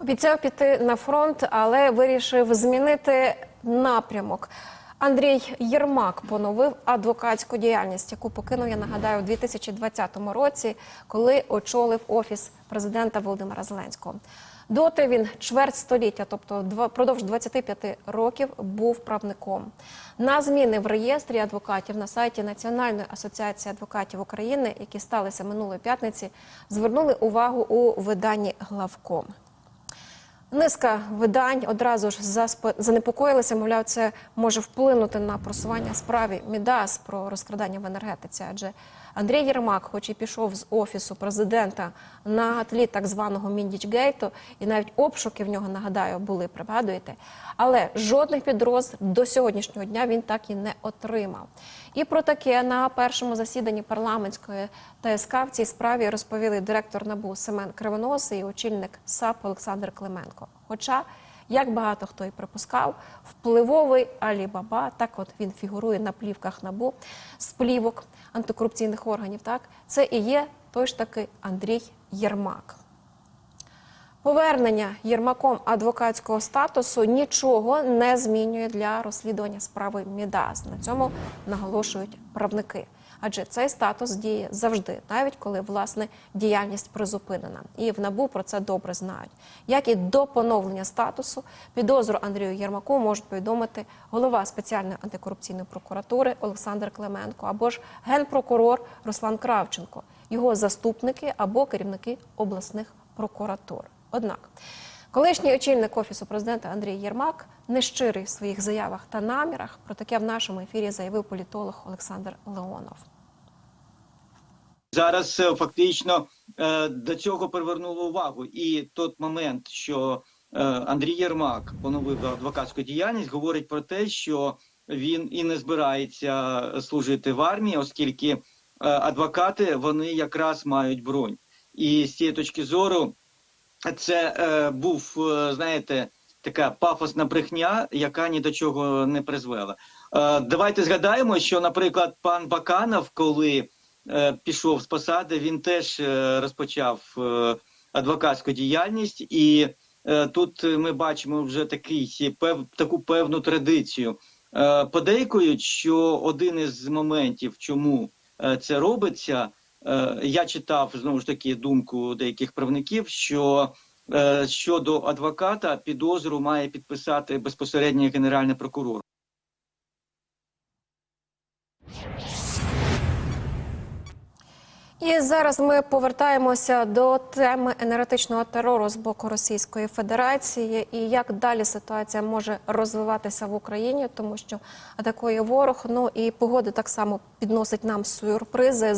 Обіцяв піти на фронт, але вирішив змінити напрямок. Андрій Єрмак поновив адвокатську діяльність, яку покинув, я нагадаю, у 2020 році, коли очолив офіс президента Володимира Зеленського. Доти він чверть століття, тобто впродовж 25 років, був правником. На зміни в реєстрі адвокатів на сайті Національної асоціації адвокатів України, які сталися минулої п'ятниці, звернули увагу у виданні главком. Низка видань одразу ж занепокоїлися, мовляв, це може вплинути на просування справи Мідас про розкрадання в енергетиці. Адже Андрій Єрмак, хоч і пішов з офісу президента на тлі так званого Міндічгейту, і навіть обшуки в нього нагадаю були, пригадуєте, але жодних підроз до сьогоднішнього дня він так і не отримав. І про таке на першому засіданні парламентської ТСК в цій справі розповіли директор НАБУ Семен Кривонос і очільник САП Олександр Клименко. Хоча, як багато хто і припускав, впливовий Алі Баба, так от він фігурує на плівках НАБУ з плівок антикорупційних органів. Так це і є той ж таки Андрій Єрмак. Повернення Єрмаком адвокатського статусу нічого не змінює для розслідування справи Мідас. На цьому наголошують правники. Адже цей статус діє завжди, навіть коли власне діяльність призупинена. І в НАБУ про це добре знають. Як і до поновлення статусу, підозру Андрію Єрмаку можуть повідомити голова спеціальної антикорупційної прокуратури Олександр Клименко або ж генпрокурор Руслан Кравченко, його заступники або керівники обласних прокуратур. Однак, колишній очільник офісу президента Андрій Єрмак нещирий в своїх заявах та намірах. Про таке в нашому ефірі заявив політолог Олександр Леонов. Зараз е, фактично е, до цього привернуло увагу, і той момент, що е, Андрій Єрмак поновив адвокатську діяльність, говорить про те, що він і не збирається служити в армії, оскільки адвокати вони якраз мають бронь. І з цієї точки зору це е, був, е, знаєте, така пафосна брехня, яка ні до чого не призвела. Е, давайте згадаємо, що, наприклад, пан Баканов, коли е, пішов з посади, він теж е, розпочав е, адвокатську діяльність, і е, тут ми бачимо вже такий пев, таку певну традицію. Е, подейкують, що один із моментів, чому е, це робиться, я читав знову ж таки думку деяких правників, що е, щодо адвоката підозру має підписати безпосередньо генеральний прокурор. І зараз ми повертаємося до теми енергетичного терору з боку Російської Федерації і як далі ситуація може розвиватися в Україні, тому що атакує ворог. Ну і погода так само підносить нам сюрпризи.